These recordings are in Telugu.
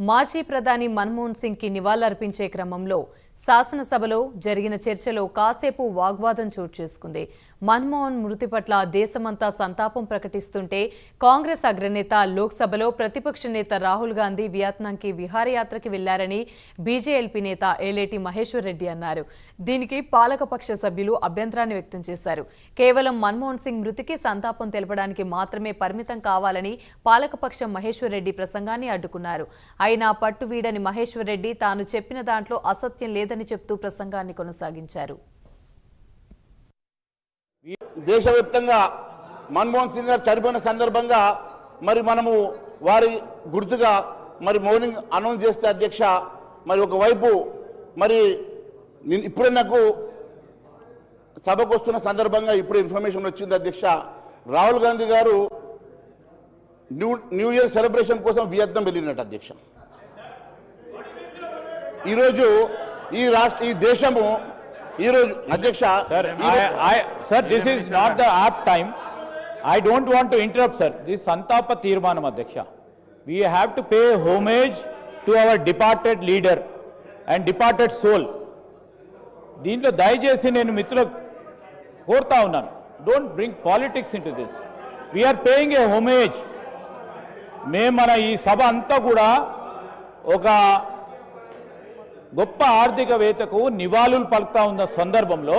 మాజీ ప్రధాని మన్మోహన్ సింగ్కి నివాళులర్పించే క్రమంలో శాసనసభలో జరిగిన చర్చలో కాసేపు వాగ్వాదం చోటు చేసుకుంది. మన్మోహన్ మృతి పట్ల దేశమంతా సంతాపం ప్రకటిస్తుంటే కాంగ్రెస్ అగ్రనేత లోక్సభలో ప్రతిపక్ష నేత రాహుల్ గాంధీ వియత్నాంకి విహారయాత్రకి వెళ్ళారని బీజేఎల్పీ నేత ఏలేటి మహేశ్వర్ రెడ్డి అన్నారు. దీనికి పాలకపక్ష సభ్యులు అభ్యంతరాన్ని వ్యక్తం చేశారు. కేవలం మన్మోహన్ సింగ్ మృతికి సంతాపం తెలపడానికి మాత్రమే పరిమితం కావాలని పాలకపక్షం మహేశ్వర్ రెడ్డి ప్రసంగాన్ని అడ్డుకున్నారు. అయినా పట్టు వీడని మహేశ్వర్ రెడ్డి తాను చెప్పిన దాంట్లో అసత్యం లేదని చెప్తూ ప్రసంగాన్ని కొనసాగించారు. దేశవ్యాప్తంగా మన్మోహన్ సింగ్ గారు చనిపోయిన సందర్భంగా మరి మనము వారి గుర్తుగా మరి మౌనింగ్ అనౌన్స్ చేస్తే అధ్యక్ష మరి ఒకవైపు మరి నేను ఇప్పుడే నాకు సభకు వస్తున్న సందర్భంగా ఇప్పుడు ఇన్ఫర్మేషన్ వచ్చింది అధ్యక్ష. రాహుల్ గాంధీ గారు న్యూ న్యూ ఇయర్ సెలబ్రేషన్ కోసం వియత్నం వెళ్ళినట్టు అధ్యక్ష. ఈరోజు ఈ రాష్ట్ర ఈ దేశము ఈ- I, sir, this is not the apt time. I don't want to interrupt, sir. This is Santapa Tirmanam, Adhyaksha. We have to pay homage to our departed leader and departed soul. దీంట్లో దయచేసి నేను మిత్రులకు కోరుతా ఉన్నాను don't bring politics into this we're paying a homage మేము మన ఈ సభ అంతా కూడా ఒక గొప్ప ఆర్థికవేత్తకు నివాళులు పలుకుతా ఉన్న సందర్భంలో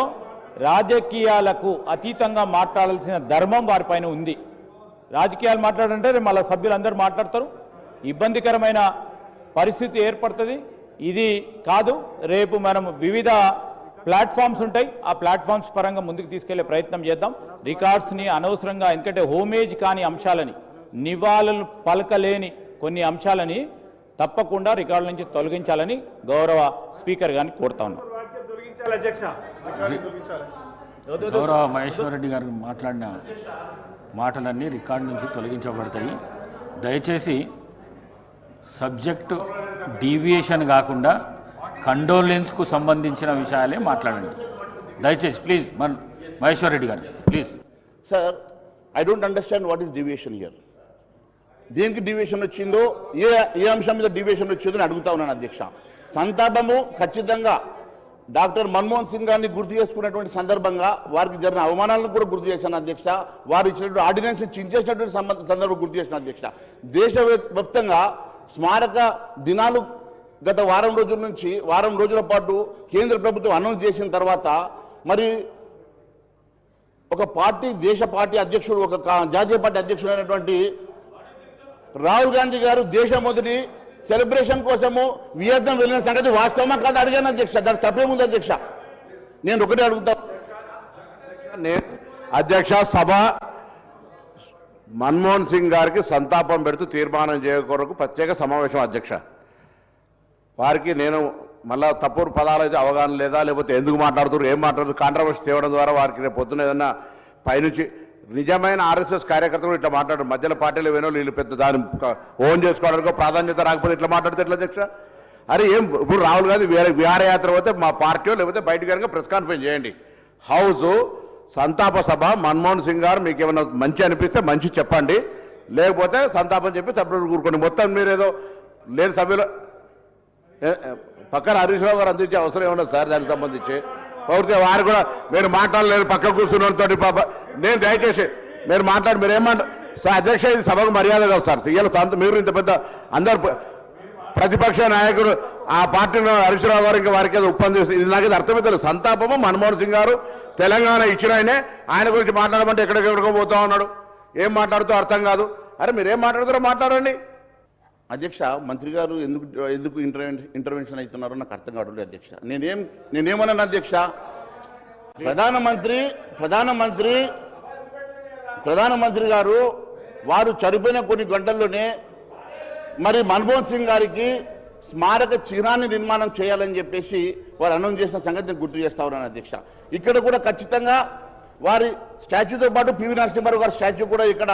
రాజకీయాలకు అతీతంగా మాట్లాడాల్సిన ధర్మం వారిపైన ఉంది. రాజకీయాలు మాట్లాడంటే రేపు మళ్ళీ సభ్యులందరూ మాట్లాడతారు. ఇబ్బందికరమైన పరిస్థితి ఏర్పడుతుంది. ఇది కాదు రేపు మనం వివిధ ప్లాట్ఫామ్స్ ఉంటాయి. ఆ ప్లాట్ఫామ్స్ పరంగా ముందుకు తీసుకెళ్ళే ప్రయత్నం చేద్దాం. రికార్డ్స్ని అనవసరంగా ఎందుకంటే హోమేజ్ కాని అంశాలని నివాళులు పలకలేని కొన్ని అంశాలని తప్పకుండా రికార్డుల నుంచి తొలగించాలని గౌరవ స్పీకర్ గారిని కోరుతా ఉన్నాం. తొలగించాలి అధ్యక్ష? రికార్డు తొలగించాలి. గౌరవ మహేశ్వర్ రెడ్డి గారు మాట్లాడిన మాటలన్నీ రికార్డు నుంచి తొలగించబడతాయి. దయచేసి సబ్జెక్టు డీవియేషన్ కాకుండా కండోలెన్స్కు సంబంధించిన విషయాలే మాట్లాడండి. దయచేసి ప్లీజ్ మన మహేశ్వర్ రెడ్డి గారు please. Sir I don't understand what is deviation here దేనికి డివియేషన్ వచ్చిందో ఏ ఏ అంశం మీద డివియేషన్ వచ్చిందో అని అడుగుతా ఉన్నాను అధ్యక్ష. సంతాపము ఖచ్చితంగా డాక్టర్ మన్మోహన్ సింగ్ గారిని గుర్తు చేసుకున్నటువంటి సందర్భంగా వారికి జరిగిన అవమానాలను కూడా గుర్తు చేశాను అధ్యక్ష. వారు ఇచ్చినటువంటి ఆర్డినెన్స్ చించేసినటువంటి సంబంధ సందర్భం గుర్తు చేసిన అధ్యక్ష. దేశవ్యాప్తంగా స్మారక దినాలు గత వారం రోజుల నుంచి వారం రోజుల పాటు కేంద్ర ప్రభుత్వం అనౌన్స్ చేసిన తర్వాత మరి ఒక పార్టీ దేశ పార్టీ అధ్యక్షుడు ఒక జాతీయ పార్టీ అధ్యక్షుడు అయినటువంటి రాహుల్ గాంధీ గారు దేశం మొదటి సెలబ్రేషన్ కోసము వియత్నం వెళ్ళిన సంగతి వాస్తవమా కాదు అడిగాను అధ్యక్ష. దానికి తప్పేముంది అధ్యక్ష? నేను ఒకటే అడుగుతా. అధ్యక్ష సభ మన్మోహన్ సింగ్ గారికి సంతాపం పెడుతూ తీర్మానం చేయ కొరకు ప్రత్యేక సమావేశం అధ్యక్ష. వారికి నేను మళ్ళా తప్పుడు పదాలు అయితే అవగాహన లేదా లేకపోతే ఎందుకు మాట్లాడుతున్నారు ఏం మాట్లాడుతున్నారు కాంట్రవర్సీ తేవడం ద్వారా వారికి రేపు పొద్దున ఏదన్నా పైనుంచి నిజమైన ఆర్ఎస్ఎస్ కార్యకర్తలు ఇట్లా మాట్లాడరు. మధ్యలో పార్టీలు వేనో వీళ్ళు పెద్ద దాని ఓన్ చేసుకోవడానికి ప్రాధాన్యత రాకపోతే ఇట్లా మాట్లాడితే ఎట్లా అధ్యక్ష? అరే ఏం ఇప్పుడు రాహుల్ గాంధీ వేరే విహారయాత్ర పోతే మా పార్టీ లేకపోతే బయట కనుక ప్రెస్ కాన్ఫరెన్స్ చేయండి. హౌస్ సంతాప సభ మన్మోహన్ సింగ్ గారు మీకు ఏమైనా మంచి అనిపిస్తే మంచి చెప్పండి. లేకపోతే సంతాపం చెప్పి సభ్యులు కూరుకోండి మొత్తం మీరు ఏదో లేని సభ్యులు పక్కన హరీష్ రావు గారు అందించే అవసరం ఏమన్నా సార్ దానికి సంబంధించి. పౌరితే వారు కూడా మీరు మాట్లాడలేరు పక్క కూర్చున్నతో పాప. నేను దయచేసి మీరు మాట్లాడి మీరు ఏమంటారు సార్ అధ్యక్ష ఇది సభకు మర్యాద కదా సార్ ఇవాళ సంత మీరు ఇంత పెద్ద అందరు ప్రతిపక్ష నాయకుడు ఆ పార్టీలో హరీశ్రావు గారు ఇంకా వారికి ఏదో ఒప్పందిస్తుంది ఇది నాకు ఇది అర్థమవుతుంది సంతాపము మన్మోహన్ సింగ్ గారు తెలంగాణ ఇచ్చిన ఆయనే ఆయన గురించి మాట్లాడమంటే ఎక్కడికెక్కడికో పోతా ఉన్నాడు. ఏం మాట్లాడుతూ అర్థం కాదు. అరే మీరు ఏం మాట్లాడుతారో మాట్లాడండి. అధ్యక్ష మంత్రి గారు ఎందుకు ఎందుకు ఇంటర్వెన్ ఇంటర్వెన్షన్ అవుతున్నారో నాకు అర్థం కావట్లేదు అధ్యక్ష. నేనేం నేనేమన్నాను అధ్యక్ష? ప్రధానమంత్రి ప్రధానమంత్రి ప్రధానమంత్రి గారు వారు చనిపోయిన కొన్ని గంటల్లోనే మరి మన్మోహన్ సింగ్ గారికి స్మారక చిహ్నాన్ని నిర్మాణం చేయాలని చెప్పేసి వారు అనౌన్స్ చేసిన సంగతి గుర్తు చేస్తా ఉన్నాను అధ్యక్ష. ఇక్కడ కూడా ఖచ్చితంగా వారి స్టాచ్యూతో పాటు పివి నరసింహారావు గారి స్టాచ్యూ కూడా ఇక్కడ